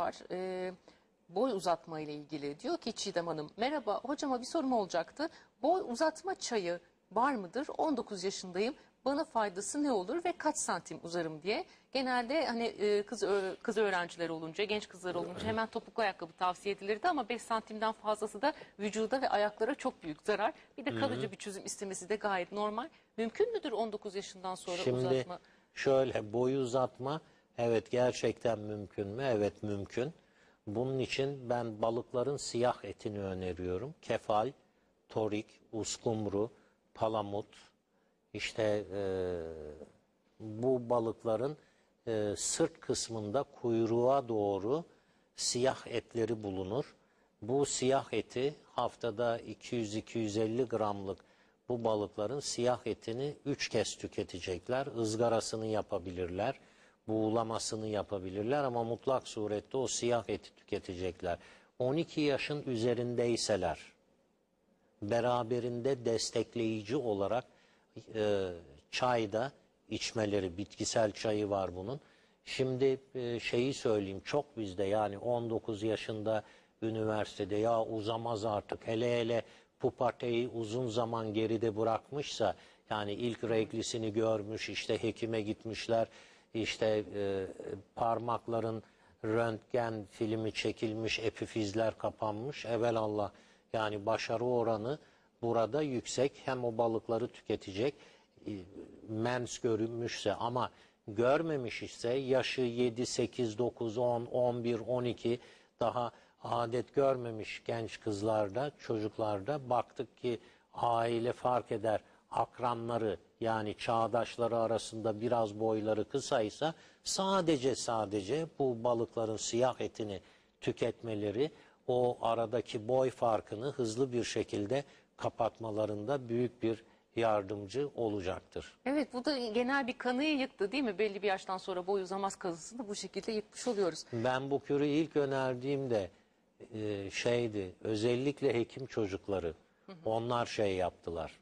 var. Ee, boy uzatma ile ilgili. Diyor ki Çiğdem Hanım, merhaba hocama bir sorum olacaktı. Boy uzatma çayı var mıdır? 19 yaşındayım. Bana faydası ne olur ve kaç santim uzarım diye. Genelde hani e, kız kız öğrenciler olunca, genç kızlar olunca hemen topuklu ayakkabı tavsiye edilirdi ama 5 santimden fazlası da vücuda ve ayaklara çok büyük zarar. Bir de kalıcı bir çözüm istemesi de gayet normal. Mümkün müdür 19 yaşından sonra Şimdi uzatma? şöyle boy uzatma evet gerçekten mümkün mü? Evet mümkün. Bunun için ben balıkların siyah etini öneriyorum. Kefal, torik, uskumru, palamut. İşte e, bu balıkların e, sırt kısmında kuyruğa doğru siyah etleri bulunur. Bu siyah eti haftada 200-250 gramlık bu balıkların siyah etini 3 kez tüketecekler. Izgarasını yapabilirler, buğulamasını yapabilirler ama mutlak surette o siyah eti tüketecekler. 12 yaşın üzerindeyseler, beraberinde destekleyici olarak e, çay içmeleri, bitkisel çayı var bunun. Şimdi e, şeyi söyleyeyim çok bizde yani 19 yaşında üniversitede ya uzamaz artık hele hele puberteyi uzun zaman geride bırakmışsa yani ilk reglisini görmüş işte hekime gitmişler işte e, parmakların röntgen filmi çekilmiş epifizler kapanmış. Evelallah yani başarı oranı burada yüksek. Hem o balıkları tüketecek e, mens görünmüşse ama görmemiş ise yaşı 7, 8, 9, 10, 11, 12 daha adet görmemiş genç kızlarda, çocuklarda baktık ki aile fark eder akranları yani çağdaşları arasında biraz boyları kısaysa sadece sadece bu balıkların siyah etini tüketmeleri o aradaki boy farkını hızlı bir şekilde kapatmalarında büyük bir yardımcı olacaktır. Evet bu da genel bir kanıyı yıktı değil mi? Belli bir yaştan sonra boy uzamaz kazısını bu şekilde yıkmış oluyoruz. Ben bu kürü ilk önerdiğimde e, şeydi özellikle hekim çocukları onlar şey yaptılar.